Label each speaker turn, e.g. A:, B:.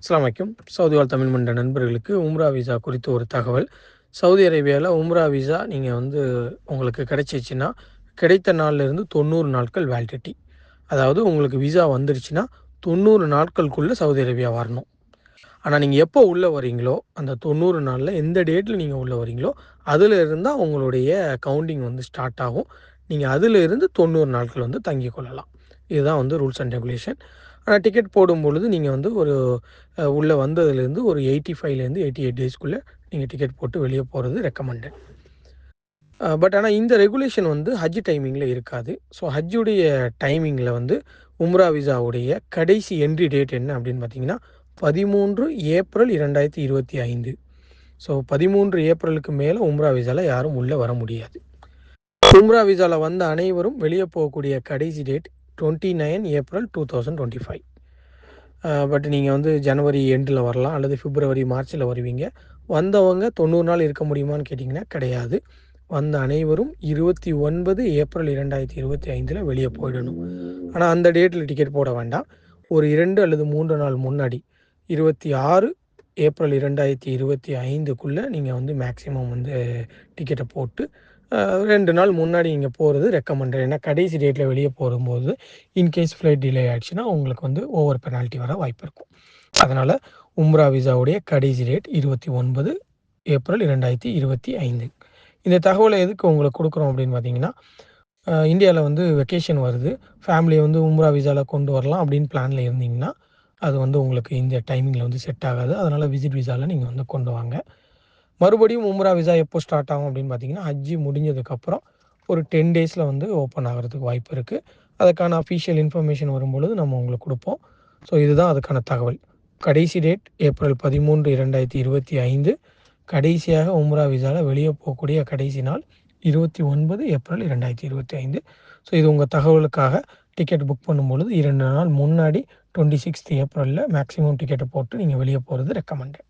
A: அஸ்ஸலாமு சவுதி வாழ் தமிழ் மன்ற நண்பர்களுக்கு உம்ரா விசா குறித்த ஒரு தகவல். சவுதி அரேபியாவில் உம்ரா விசா நீங்கள் வந்து உங்களுக்கு கிடைச்சிச்சின்னா கிடைத்த நாள்லேருந்து தொண்ணூறு நாட்கள் வேலிடிட்டி அதாவது உங்களுக்கு விசா வந்துருச்சுன்னா தொண்ணூறு நாட்களுக்குள்ளே சவுதி அரேபியா வரணும். ஆனால் நீங்கள் எப்போ உள்ளே வரீங்களோ அந்த தொண்ணூறு நாளில் எந்த டேட்டில் நீங்கள் உள்ளே வரீங்களோ அதில் இருந்தால் உங்களுடைய கவுண்டிங் வந்து ஸ்டார்ட் ஆகும். நீங்கள் அதில் இருந்து தொண்ணூறு நாட்கள் வந்து தங்கி கொள்ளலாம். இதுதான் வந்து ரூல்ஸ் அண்ட் ரெகுலேஷன் ஆனால் டிக்கெட் போடும் பொழுது நீங்கள் வந்து ஒரு உள்ளே வந்ததுலேருந்து ஒரு எயிட்டி ஃபைவ்லேருந்து எயிட்டி எயிட் டேஸ்க்குள்ளே நீங்கள் டிக்கெட் போட்டு வெளியே போகிறது ரெக்கமெண்டட் பட் ஆனால் இந்த ரெகுலேஷன் வந்து ஹஜ் டைமிங்கில் இருக்காது. ஸோ ஹஜ்ஜுடைய டைமிங்கில் வந்து உம்ரா விசாவுடைய கடைசி என்ட்ரி டேட் என்ன அப்படின்னு பார்த்தீங்கன்னா பதிமூன்று ஏப்ரல் இரண்டாயிரத்தி இருபத்தி ஐந்து. ஸோ பதிமூன்று ஏப்ரலுக்கு மேலே உம்ரா விசாவில் யாரும் உள்ளே வர முடியாது. உம்ரா விசாவில் வந்த அனைவரும் வெளியே போகக்கூடிய கடைசி date twenty nine April two thousand twenty five but நீங்கள் வந்து ஜனவரி எண்டில் வரலாம் அல்லது பிப்ரவரி மார்ச்சில் வருவீங்க. வந்தவங்க தொண்ணூறு நாள் இருக்க முடியுமான்னு கேட்டிங்கன்னா கிடையாது. வந்த அனைவரும் இருபத்தி ஒன்பது ஏப்ரல் இரண்டாயிரத்தி இருபத்தி ஐந்தில் வெளியே போயிடணும். ஆனால் அந்த டேட்டில் டிக்கெட் போட வேண்டாம். ஒரு இரண்டு அல்லது மூன்று நாள் முன்னாடி இருபத்தி ஆறு ஏப்ரல் இரண்டாயிரத்தி இருபத்தி ஐந்துக்குள்ளே நீங்கள் வந்து மேக்ஸிமம் வந்து டிக்கெட்டை போட்டு ரெண்டு நாள் முன்னாடி இங்கே போகிறது ரெக்கமெண்ட் ஏன்னா கடைசி டேட்டில் வெளியே போகும்போது இன்கேஸ் ஃப்ளைட் டிலே ஆயிடுச்சுன்னா உங்களுக்கு வந்து ஓவர் பெனால்ட்டி வர வாய்ப்பு இருக்கும். அதனால் உம்ரா விசாவுடைய கடைசி டேட் இருபத்தி ஒன்பது ஏப்ரல் இரண்டாயிரத்தி இருபத்தி ஐந்து. இந்த தகவலை எதுக்கு உங்களுக்கு கொடுக்குறோம் அப்படின்னு பார்த்தீங்கன்னா இந்தியாவில் வந்து வெக்கேஷன் வருது. ஃபேமிலியை வந்து உம்ரா விசாவில் கொண்டு வரலாம் அப்படின்னு பிளானில் இருந்தீங்கன்னா அது வந்து உங்களுக்கு இந்த டைமிங்கில் வந்து செட் ஆகாது. அதனால் விசிட் விசாவில் நீங்கள் வந்து கொண்டு வாங்க. மறுபடியும் உம்ரா விசா எப்போ ஸ்டார்ட் ஆகும் அப்படின்னு பார்த்தீங்கன்னா ஹஜ்ஜி முடிஞ்சதுக்கப்புறம் ஒரு டென் டேஸில் வந்து ஓப்பன் ஆகிறதுக்கு வாய்ப்பு இருக்குது அதுக்கான அஃபீஷியல் இன்ஃபர்மேஷன் வரும்பொழுது நம்ம உங்களுக்கு கொடுப்போம். ஸோ இதுதான் அதுக்கான தகவல். கடைசி டேட் ஏப்ரல் பதிமூன்று இரண்டாயிரத்தி இருபத்தி ஐந்து. கடைசியாக உம்ரா விசாவில் வெளியே போகக்கூடிய கடைசி நாள் இருபத்தி ஒன்பது ஏப்ரல் இரண்டாயிரத்தி இருபத்தி ஐந்து. ஸோ இது உங்கள் தகவலுக்காக டிக்கெட் புக் பண்ணும்பொழுது இரண்டு நாள் முன்னாடி டுவெண்ட்டி சிக்ஸ்த் ஏப்ரலில் மேக்ஸிமம் டிக்கெட்டை போட்டு நீங்கள் வெளியே போகிறது ரெக்கமெண்டட்